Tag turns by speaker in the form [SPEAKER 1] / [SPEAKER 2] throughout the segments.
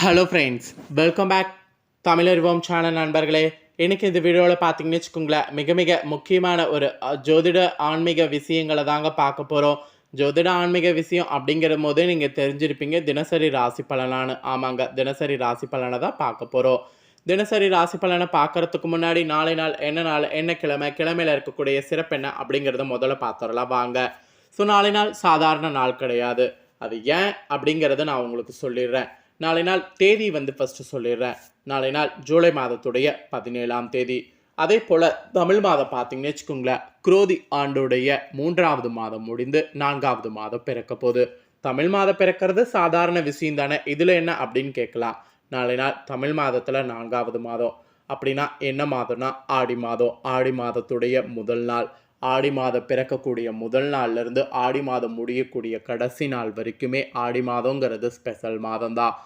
[SPEAKER 1] Hello friends welcome back Tamilarivom channel நண்பர்களே இன்றைக்கி இந்த வீடியோவில் பார்த்தீங்கன்னு வச்சுக்கோங்களேன் மிக மிக முக்கியமான ஒரு ஜோதிட ஆன்மீக விஷயங்களை தாங்க பார்க்க போகிறோம் ஜோதிட ஆன்மீக விஷயம் அப்படிங்கிற போதே நீங்கள் தெரிஞ்சிருப்பீங்க தினசரி ராசி பலனானு ஆமாங்க தினசரி ராசி பலனை தான் பார்க்க போகிறோம் தினசரி ராசி பலனை பார்க்கறதுக்கு முன்னாடி நாளை நாள் என்ன நாள் என்ன கிழமை கிழமையில் இருக்கக்கூடிய சிறப்பு என்ன அப்படிங்கிறத முதல்ல பார்த்துடலாம் வாங்க. ஸோ நாளை நாள் சாதாரண நாள் கிடையாது. அது ஏன் அப்படிங்கிறத நான் உங்களுக்கு சொல்லிடுறேன். நாளை நாள் தேதி வந்து ஃபஸ்ட்டு சொல்லிடுறேன். நாளை நாள் ஜூலை மாதத்துடைய பதினேழாம் தேதி. அதே போல் தமிழ் மாதம் பார்த்தீங்கன்னு வச்சுக்கோங்களேன் குரோதி ஆண்டுடைய மூன்றாவது மாதம் முடிந்து நான்காவது மாதம் பிறக்க போகுது. தமிழ் மாதம் பிறக்கிறது சாதாரண விஷயம் தானே இதில் என்ன அப்படின்னு கேட்கலாம். நாளை நாள் தமிழ் மாதத்தில் நான்காவது மாதம். அப்படின்னா என்ன மாதம்னா ஆடி மாதம். ஆடி மாதத்துடைய முதல் நாள். ஆடி மாதம் பிறக்கக்கூடிய முதல் நாள்ல இருந்து ஆடி மாதம் முடியக்கூடிய கடைசி நாள் வரைக்குமே ஆடி மாதங்கிறது ஸ்பெஷல் மாதம் தான்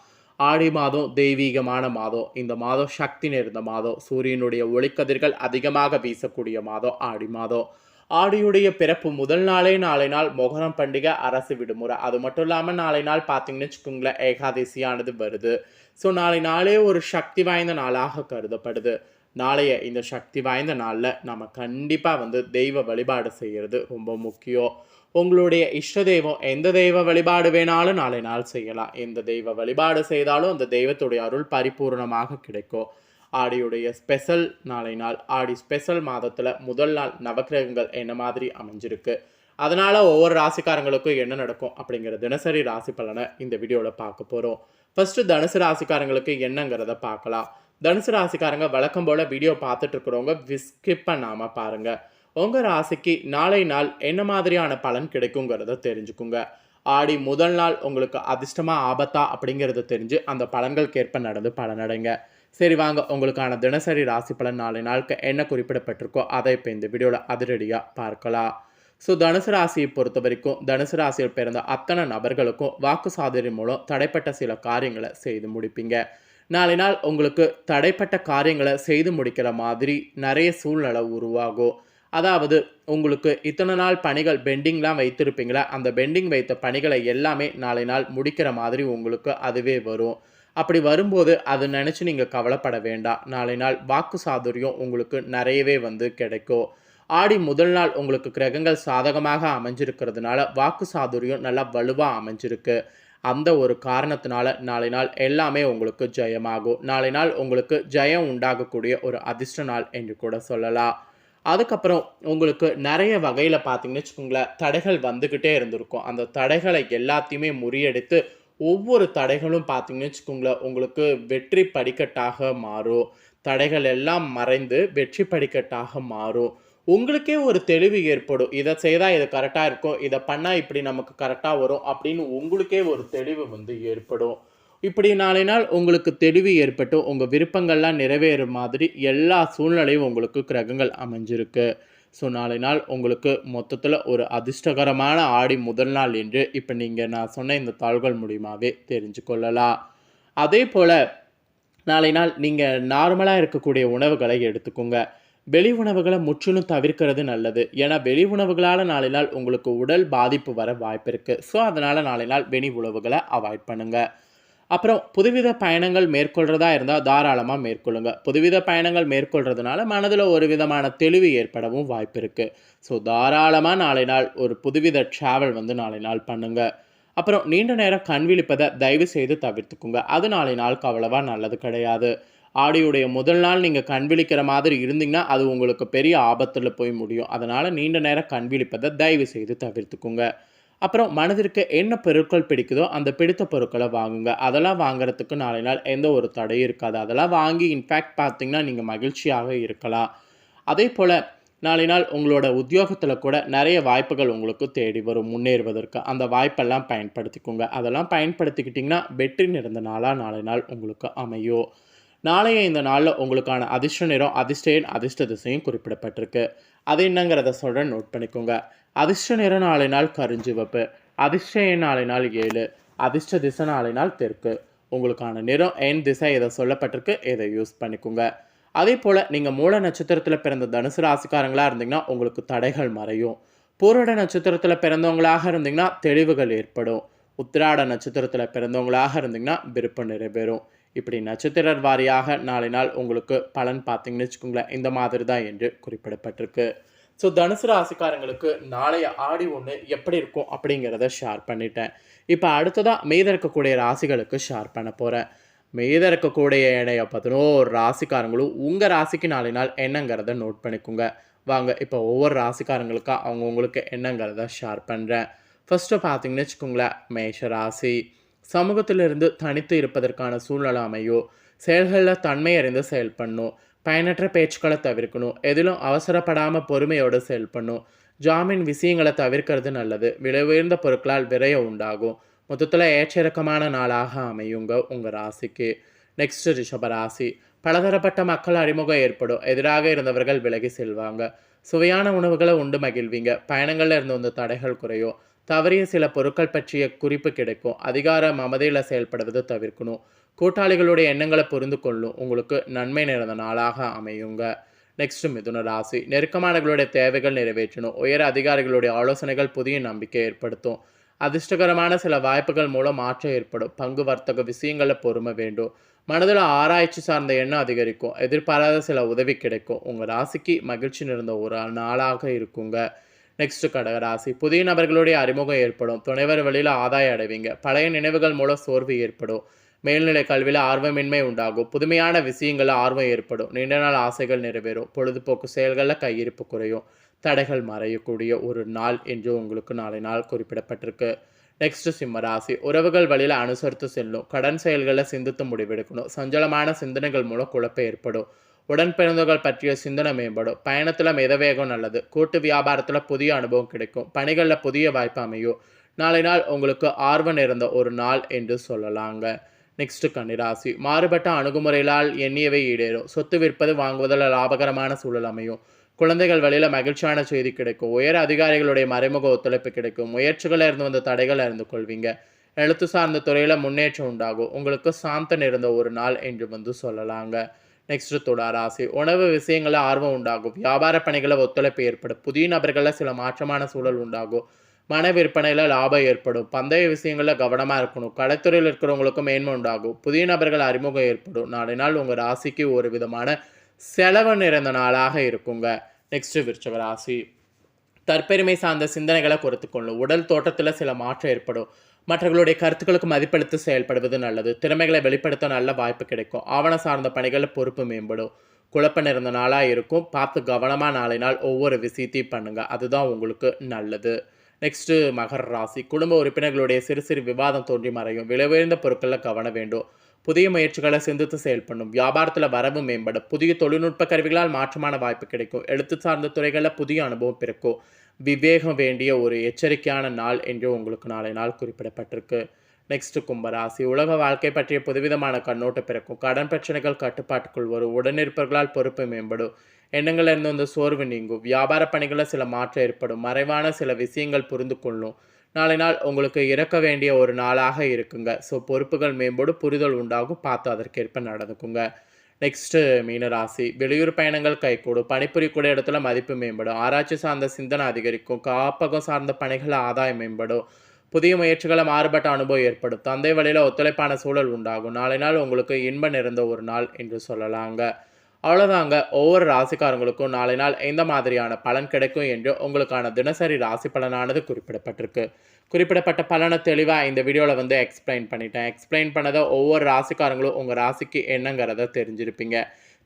[SPEAKER 1] ஆடி மாதம் தெய்வீகமான மாதம். இந்த மாதம் சக்தி நிறைந்த மாதம். சூரியனுடைய ஒளிக்கதிர்கள் அதிகமாக வீசக்கூடிய மாதம் ஆடி மாதம். ஆடியுடைய பிறப்பு முதல் நாளே நாளை நாள் மொகரம் பண்டிகை அரசு விடுமுறை. அது மட்டும் இல்லாமல் நாளை நாள் பார்த்தீங்கன்னு வச்சுக்கோங்களேன் ஏகாதசியானது வருது. ஸோ நாளை நாளே ஒரு சக்தி வாய்ந்த நாளாக கருதப்படுது. நாளைய இந்த சக்தி வாய்ந்த நாளில் நம்ம கண்டிப்பாக வந்து தெய்வ வழிபாடு செய்கிறது ரொம்ப முக்கியம். உங்களுடைய இஷ்ட தெய்வம் எந்த தெய்வ வழிபாடு வேணாலும் நாளை நாள் செய்யலாம். எந்த தெய்வ வழிபாடு செய்தாலும் அந்த தெய்வத்துடைய அருள் பரிபூர்ணமாக கிடைக்கும். ஆடியுடைய ஸ்பெஷல் நாளை நாள் ஆடி ஸ்பெஷல் மாதத்தில் முதல் நாள் நவக்கிரகங்கள் என்ன மாதிரி அமைஞ்சிருக்கு அதனால் ஒவ்வொரு ராசிக்காரங்களுக்கும் என்ன நடக்கும் அப்படிங்கிற தினசரி ராசி பலனை இந்த வீடியோவில் பார்க்க போகிறோம் ஃபஸ்ட்டு தனுசு ராசிக்காரங்களுக்கு என்னங்கிறத பார்க்கலாம். தனுசு ராசிக்காரங்க வழக்கம் போல் வீடியோ பார்த்துட்டு இருக்கிறவங்க ஸ்கிப் பண்ணாமல் பாருங்கள் உங்கள் ராசிக்கு நாளை நாள் என்ன மாதிரியான பலன் கிடைக்குங்கிறத தெரிஞ்சுக்குங்க. ஆடி முதல் நாள் உங்களுக்கு அதிர்ஷ்டமா ஆபத்தா அப்படிங்கிறத தெரிஞ்சு அந்த பலன்களுக்கு ஏற்ப நடந்து பலனடைங்க. சரி வாங்க உங்களுக்கான தினசரி ராசி பலன் நாளை நாளுக்கு என்ன குறிப்பிடப்பட்டிருக்கோ அதை இப்போ இந்த வீடியோவில் அதிரடியாக பார்க்கலாம். ஸோ தனுசு ராசியை பொறுத்த வரைக்கும் தனுசு ராசியில் பிறந்த அத்தனை நபர்களுக்கும் வாக்கு சாதனை மூலம் தடைப்பட்ட சில காரியங்களை செய்து முடிப்பீங்க. நாளை நாள் உங்களுக்கு தடைப்பட்ட காரியங்களை செய்து முடிக்கிற மாதிரி நிறைய சூழ்நிலை உருவாகும். அதாவது உங்களுக்கு இத்தனை நாள் பணிகள் பெண்டிங்லாம் வைத்திருப்பீங்களா? அந்த பெண்டிங் வைத்த பணிகளை எல்லாமே நாளை நாள் முடிக்கிற மாதிரி உங்களுக்கு அதுவே வரும். அப்படி வரும்போது அது நினச்சி நீங்கள் கவலைப்பட வேண்டாம். நாளை நாள் வாக்கு சாதுரியம் உங்களுக்கு நிறையவே வந்து கிடைக்கும். ஆடி முதல் நாள் உங்களுக்கு கிரகங்கள் சாதகமாக அமைஞ்சிருக்கிறதுனால வாக்கு சாதுரியம் நல்லா வலுவாக அமைஞ்சிருக்கு. அந்த ஒரு காரணத்தினால நாளை நாள் எல்லாமே உங்களுக்கு ஜெயமாகும். நாளை நாள் உங்களுக்கு ஜெயம் உண்டாகக்கூடிய ஒரு அதிர்ஷ்ட நாள் என்று கூட சொல்லலாம். அதுக்கப்புறம் உங்களுக்கு நிறைய வகையில் பார்த்தீங்கன்னு வச்சுக்கோங்களேன் தடைகள் வந்துக்கிட்டே இருந்திருக்கும். அந்த தடைகளை எல்லாத்தையுமே முறியடித்து ஒவ்வொரு தடைகளும் பார்த்தீங்கன்னு வச்சுக்கோங்களேன் உங்களுக்கு வெற்றி படிக்கட்டாக மாறும். தடைகள் எல்லாம் மறைந்து வெற்றி படிக்கட்டாக மாறும். உங்களுக்கே ஒரு தெளிவு ஏற்படும். இதை செய்தால் இது கரெக்டாக இருக்கும். இதை பண்ணால் இப்படி நமக்கு கரெக்டாக வரும் அப்படின்னு உங்களுக்கே ஒரு தெளிவு வந்து ஏற்படும். இப்படி நாளை நாள் உங்களுக்கு தெளிவு ஏற்பட்டு உங்கள் விருப்பங்கள்லாம் நிறைவேறும் மாதிரி எல்லா சூழ்நிலையும் உங்களுக்கு கிரகங்கள் அமைஞ்சிருக்கு. ஸோ நாளை நாள் உங்களுக்கு மொத்தத்தில் ஒரு அதிர்ஷ்டகரமான ஆடி முதல் நாள் என்று இப்போ நீங்கள் நான் சொன்ன இந்த தாள்கள் மூலியமாகவே தெரிஞ்சு கொள்ளலாம். அதே போல் நாளை நாள் நீங்கள் நார்மலாக இருக்கக்கூடிய உணவுகளை எடுத்துக்கோங்க. வெளி உணவுகளை முற்றிலும் தவிர்க்கிறது நல்லது. ஏன்னா வெளி உணவுகளால் நாளை நாள் உங்களுக்கு உடல் பாதிப்பு வர வாய்ப்பு இருக்குது ஸோ அதனால் நாளை நாள் வெளி உணவுகளை அவாய்ட் பண்ணுங்கள் அப்புறம் புதுவித பயணங்கள் மேற்கொள்கிறதா இருந்தால் தாராளமாக மேற்கொள்ளுங்க. புதுவித பயணங்கள் மேற்கொள்கிறதுனால மனதில் ஒரு விதமான தெளிவு ஏற்படவும் வாய்ப்பு இருக்குது ஸோ தாராளமாக நாளை நாள் ஒரு புதுவித ட்ராவல் வந்து நாளை நாள் பண்ணுங்கள் அப்புறம் நீண்ட நேரம் கண் விழிப்பதை தயவு செய்து தவிர்த்துக்குங்க. அது நாளை நாளுக்கு அவ்வளவா நல்லது கிடையாது. ஆடியுடைய முதல் நாள் நீங்கள் கண் விழிக்கிற மாதிரி இருந்தீங்கன்னா அது உங்களுக்கு பெரிய ஆபத்தில் போய் முடியும். அதனால் நீண்ட நேரம் கண் விழிப்பதை தயவு செய்து தவிர்த்துக்குங்க. அப்புறம் மனதிற்கு என்ன பொருட்கள் பிடிக்குதோ அந்த பிடித்த பொருட்களை வாங்குங்க. அதெல்லாம் வாங்குறதுக்கு நாளை நாள் எந்த ஒரு தடையும் இருக்காது. அதெல்லாம் வாங்கி இன்ஃபேக்ட் பார்த்தீங்கன்னா நீங்கள் மகிழ்ச்சியாக இருக்கலாம். அதே போல் நாளை நாள் உங்களோட உத்தியோகத்தில் கூட நிறைய வாய்ப்புகள் உங்களுக்கு தேடி வரும் முன்னேறுவதற்கு. அந்த வாய்ப்பெல்லாம் பயன்படுத்திக்கோங்க. அதெல்லாம் பயன்படுத்திக்கிட்டிங்கன்னா வெற்றி நிறந்த நாளாக நாளை நாள் உங்களுக்கு அமையும். நாளைய இந்த நாளில் உங்களுக்கான அதிர்ஷ்ட நிறம் அதிர்ஷ்ட அதிர்ஷ்ட திசையும் குறிப்பிடப்பட்டிருக்கு. அது என்னங்கிறத சொல்கிறேன் நோட் பண்ணிக்கோங்க. அதிர்ஷ்ட நிறம் நாளை நாள் கருஞ்சிவப்பு அதிர்ஷ்ட எண் நாளை நாள் ஏழு அதிர்ஷ்ட திசை நாளை நாள் தெற்கு. உங்களுக்கான நிறம் என் திசை எதை சொல்லப்பட்டிருக்கு இதை யூஸ் பண்ணிக்கோங்க. அதே போல் நீங்கள் மூல நட்சத்திரத்தில் பிறந்த தனுசு ராசிக்காரங்களாக இருந்தீங்கன்னா உங்களுக்கு தடைகள் மறையும். பூரட நட்சத்திரத்தில் பிறந்தவங்களாக இருந்தீங்கன்னா தெளிவுகள் ஏற்படும். உத்திராட நட்சத்திரத்தில் பிறந்தவங்களாக இருந்தீங்கன்னா விருப்பம் நிறைவேறும். இப்படி நட்சத்திரர் வாரியாக நாளை நாள் உங்களுக்கு பலன் பார்த்தீங்கன்னு வச்சுக்கோங்களேன் இந்த மாதிரி தான் என்று குறிப்பிடப்பட்டிருக்கு. ஸோ தனுசு ராசிக்காரங்களுக்கு நாளைய ஆடி ஒன்று எப்படி இருக்கும் அப்படிங்கிறத ஷேர் பண்ணிட்டேன். இப்போ அடுத்ததாக மீத இருக்கக்கூடிய ராசிகளுக்கு ஷேர் பண்ண போகிறேன் மீத இருக்கக்கூடிய இடைய பதினோரு ராசிக்காரங்களும் உங்கள் ராசிக்கு நாளை நாள் என்னங்கிறத நோட் பண்ணிக்கோங்க. வாங்க இப்போ ஒவ்வொரு ராசிக்காரங்களுக்கும் அவங்கவுங்களுக்கு என்னங்கிறத ஷேர் பண்ணுறேன் ஃபஸ்ட்டு பார்த்தீங்கன்னு வச்சுக்கோங்களேன் மேஷ ராசி. சமூகத்திலிருந்து தனித்து இருப்பதற்கான சூழ்நிலை அமையும் செயல்களில் தன்மை அறிந்து செயல்படணும் பயனற்ற பேச்சுக்களை தவிர்க்கணும் எதிலும் அவசரப்படாமல் பொறுமையோடு செயல்படணும் ஜாமீன் விஷயங்களை தவிர்க்கிறது நல்லது விலை உயர்ந்த பொருட்களால் விரயம் உண்டாகும். மொத்தத்தில் ஏற்றிறக்கமான நாளாக அமையுங்க உங்கள் ராசிக்கு. நெக்ஸ்ட் ரிஷபராசி பலதரப்பட்ட மக்கள் அறிமுகம் ஏற்படும். எதிராக இருந்தவர்கள் விலகி செல்வாங்க. சுவையான உணவுகளை உண்டு மகிழ்வீங்க. பயணங்களில் இருந்து வந்த தடைகள் குறையும். தவறிய சில பொருட்கள் பற்றிய குறிப்பு கிடைக்கும். அதிகார மமதையில் செயல்படுவதை தவிர்க்கணும். கூட்டாளிகளுடைய எண்ணங்களை புரிந்து கொள்ளும். உங்களுக்கு நன்மை நிறைந்த நாளாக அமையுங்க. நெக்ஸ்ட் மிதுன ராசி. நெருக்கமானவர்களுடைய தேவைகள் நிறைவேற்றணும். உயர் அதிகாரிகளுடைய ஆலோசனைகள் புதிய நம்பிக்கை ஏற்படுத்தும். அதிர்ஷ்டகரமான சில வாய்ப்புகள் மூலம் மாற்றம் ஏற்படும். பங்கு வர்த்தக விஷயங்களில் பொறுமை வேண்டும். மனதில் ஆராய்ச்சி சார்ந்த எண்ணம் அதிகரிக்கும். எதிர்பாராத சில உதவி கிடைக்கும். உங்கள் ராசிக்கு மகிழ்ச்சி நிறைந்த ஒரு நாளாக இருக்குங்க. நெக்ஸ்ட் கடகராசி. புதிய நபர்களுடைய அறிமுகம் ஏற்படும். துணைவர் வழியில் ஆதாயம் அடைவீங்க. பழைய நினைவுகள் மூலம் சோர்வு ஏற்படும். மேல்நிலை கல்வியில் ஆர்வமின்மை உண்டாகும். புதுமையான விஷயங்களில் ஆர்வம் ஏற்படும். நீண்ட நாள் ஆசைகள் நிறைவேறும். பொழுதுபோக்கு செயல்களில் கையிருப்பு குறையும். தடைகள் மறையக்கூடிய ஒரு நாள் என்று உங்களுக்கு நாளை நாள் குறிப்பிடப்பட்டிருக்கு. நெக்ஸ்ட் சிம்ம ராசி. உறவுகள் வழியில் அனுசரித்து செல்லும். கடன் செயல்களை சிந்தித்து முடிவெடுக்கணும். சஞ்சலமான சிந்தனைகள் மூலம் குழப்பம் ஏற்படும். உடன் பிறந்தவர்கள் பற்றிய சிந்தனை மேம்படும். பயணத்தில் மிதவேகம் நல்லது. கூட்டு வியாபாரத்தில் புதிய அனுபவம் கிடைக்கும். பணிகளில் புதிய வாய்ப்பு அமையும். நாளை நாள் உங்களுக்கு ஆர்வம் இருந்த ஒரு நாள் என்று சொல்லலாங்க. நெக்ஸ்ட் கன்னிராசி. மாறுபட்ட அணுகுமுறைகளால் எண்ணியவை ஈடேறும். சொத்து விற்பது வாங்குவதில் லாபகரமான சூழல் அமையும். குழந்தைகள் வழியில் மகிழ்ச்சியான செய்தி கிடைக்கும். உயர் அதிகாரிகளுடைய மறைமுக ஒத்துழைப்பு கிடைக்கும். முயற்சிகளில் இருந்து வந்த தடைகளை அறிந்து கொள்வீங்க. எழுத்து சார்ந்த துறையில் முன்னேற்றம் உண்டாகும். உங்களுக்கு சாந்தன் இருந்த ஒரு நாள் என்று வந்து சொல்லலாங்க. நெக்ஸ்ட் துளாராசி உணவு விஷயங்களில் ஆர்வம் உண்டாகும். வியாபார பணிகளை ஒத்துழைப்பு ஏற்படும். புதிய நபர்களில் சில மாற்றமான சூழல் உண்டாகும். மன விற்பனையில் லாபம் ஏற்படும். பந்தய விஷயங்களில் கவனமாக இருக்கணும். கலைத்துறையில் இருக்கிறவங்களுக்கும் மேன்மை உண்டாகும். புதிய நபர்கள் அறிமுகம் ஏற்படும். நாளை நாள் உங்கள் ராசிக்கு ஒரு விதமான செலவு நிறைந்த நாளாக இருக்குங்க. நெக்ஸ்ட் விருச்சக ராசி. தற்பெருமை சார்ந்த சிந்தனைகளை குறைத்துக்கொள்ளும். உடல் தோட்டத்தில் சில மாற்றம் ஏற்படும். மற்றவர்களுடைய கருத்துக்களுக்கு மதிப்பளித்து செயல்படுவது நல்லது. திறமைகளை வெளிப்படுத்த நல்ல வாய்ப்பு கிடைக்கும். ஆவண சார்ந்த பணிகளில் பொறுப்பு மேம்படும். குழப்பம் நிறைந்த நாளாக இருக்கும். பார்த்து கவனமாக நாளை நாள் ஒவ்வொரு விஷயத்தையும் பண்ணுங்கள் அதுதான் உங்களுக்கு நல்லது. நெக்ஸ்ட்டு மகர ராசி. குடும்ப உறுப்பினர்களுடைய சிறு சிறு விவாதம் தோன்றி மறையும். விலை உயர்ந்த பொருட்களில் கவனம் வேண்டும். புதிய முயற்சிகளை சிந்தித்து செயல்படும் வியாபாரத்தில் வரவு மேம்படும். புதிய தொழில்நுட்ப கருவிகளால் மாற்றமான வாய்ப்பு கிடைக்கும். எழுத்து சார்ந்த துறைகளில் புதிய அனுபவம் பிறக்கும். விவேகம் வேண்டிய ஒரு எச்சரிக்கையான நாள் என்று உங்களுக்கு நாளை நாள் குறிப்பிடப்பட்டிருக்கு. நெக்ஸ்ட் கும்பராசி. உலக வாழ்க்கை பற்றிய புதுவிதமான கண்ணோட்டம் பிறக்கும். கடன் பிரச்சனைகள் கட்டுப்பாட்டுக்குள் வரும். உடனிருப்பவர்களால் பொறுப்பு மேம்படும். எண்ணங்களிலிருந்து வந்து சோர்வு நீங்கும். வியாபார பணிகளில் சில மாற்றம் ஏற்படும். மறைவான சில விஷயங்கள் புரிந்து கொள்ளும். நாளை நாள் உங்களுக்கு இறக்க வேண்டிய ஒரு நாளாக இருக்குங்க. ஸோ பொறுப்புகள் மேம்படும் புரிதல் உண்டாகும். பார்த்து அதற்கேற்ப நடந்துக்குங்க. நெக்ஸ்ட்டு மீனராசி. வெளியூர் பயணங்கள் கைகூடும். பணிபுரியக்கூடிய இடத்துல மதிப்பு மேம்படும். ஆராய்ச்சி சார்ந்த சிந்தனை அதிகரிக்கும். காப்பகம் சார்ந்த பணிகள் ஆதாயம் மேம்படும். புதிய முயற்சிகளை மாறுபட்ட அனுபவம் ஏற்படும். தந்தை வழியில் ஒத்துழைப்பான சூழல் உண்டாகும். நாளை நாள் உங்களுக்கு இன்பம் நிறைந்த ஒரு நாள் என்று சொல்லலாங்க. அவ்வளோதாங்க ஒவ்வொரு ராசிக்காரங்களுக்கும் நாளை நாள் எந்த மாதிரியான பலன் கிடைக்கும் என்று உங்களுக்கான தினசரி ராசி பலனானது குறிப்பிடப்பட்டிருக்கு. குறிப்பிடப்பட்ட பலனை தெளிவாக இந்த வீடியோவில் வந்து எக்ஸ்பிளைன் பண்ணிட்டேன். எக்ஸ்பிளைன் பண்ணதை ஒவ்வொரு ராசிக்காரங்களும் உங்கள் ராசிக்கு என்னங்கிறத தெரிஞ்சிருப்பீங்க.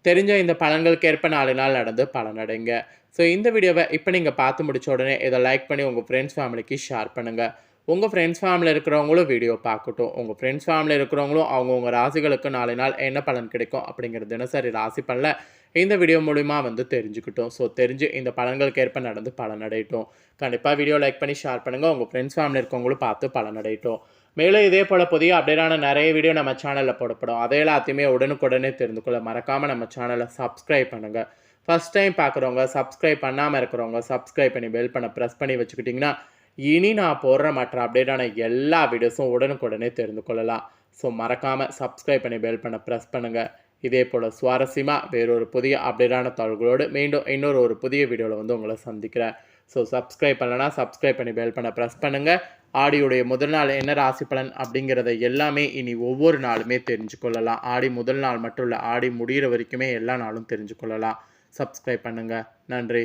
[SPEAKER 1] தெரிஞ்ச இந்த பலன்களுக்கு ஏற்ப நாலு நாள் நடந்து பலனடைங்க ஸோ இந்த வீடியோவை இப்போ நீங்கள் பார்த்து முடிச்ச உடனே இதை லைக் பண்ணி உங்கள் ஃப்ரெண்ட்ஸ் ஃபேமிலிக்கு ஷேர் பண்ணுங்கள் உங்கள் ஃப்ரெண்ட்ஸ் ஃபேமிலியில் இருக்கிறவங்களும் வீடியோ பார்க்கட்டும். உங்கள் ஃப்ரெண்ட்ஸ் ஃபேமிலியில் இருக்கிறவங்களும் அவங்கவுங்க ராசிகளுக்கு நாளை நாள் என்ன பலன் கிடைக்கும் அப்படிங்கிற தினசரி ராசி பலனை இந்த வீடியோ மூலிமா வந்து தெரிஞ்சுக்கிட்டோம். ஸோ தெரிஞ்சு இந்த பலன்களுக்கு ஏற்ப நடந்து பலனடையட்டும். கண்டிப்பாக வீடியோ லைக் பண்ணி ஷேர் பண்ணுங்கள் உங்கள் ஃப்ரெண்ட்ஸ் ஃபேமிலி இருக்கவங்களும் பார்த்து பலனடையட்டும். மேலும் இதே போல் புதிய அப்டேட்டான நிறைய வீடியோ நம்ம சேனலில் போடப்படும். அதை எல்லாத்தையுமே உடனுக்குடனே தெரிந்து கொள்ள மறக்காமல் நம்ம சேனலை சப்ஸ்கிரைப் பண்ணுங்கள் ஃபஸ்ட் டைம் பார்க்குறவங்க சப்ஸ்கிரைப் பண்ணாமல் இருக்கிறவங்க சப்ஸ்கிரைப் பண்ணி பெல் பண்ண ப்ரெஸ் பண்ணி வச்சுக்கிட்டிங்கன்னா இனி நான் போடுற மற்ற அப்டேட்டான எல்லா வீடியோஸும் உடனுக்குடனே தெரிந்து கொள்ளலாம். ஸோ மறக்காமல் சப்ஸ்கிரைப் பண்ணி பெல் பண்ண ப்ரெஸ் பண்ணுங்கள் இதே போல் சுவாரஸ்யமாக வேறொரு புதிய அப்டேட்டான தகவல்களோடு மீண்டும் இன்னொரு ஒரு புதிய வீடியோவில் வந்து உங்களை சந்திக்கிறேன். ஸோ சப்ஸ்கிரைப் பண்ணலன்னா சப்ஸ்கிரைப் பண்ணி பெல் பண்ண ப்ரெஸ் பண்ணுங்கள் ஆடியுடைய முதல் நாள் என்ன ராசி பலன் அப்படிங்கிறத எல்லாமே இனி ஒவ்வொரு நாளுமே தெரிஞ்சு கொள்ளலாம். ஆடி முதல் நாள் மட்டும் இல்லை ஆடி முடிகிற வரைக்குமே எல்லா நாளும் தெரிஞ்சு கொள்ளலாம். சப்ஸ்கிரைப் பண்ணுங்கள் நன்றி.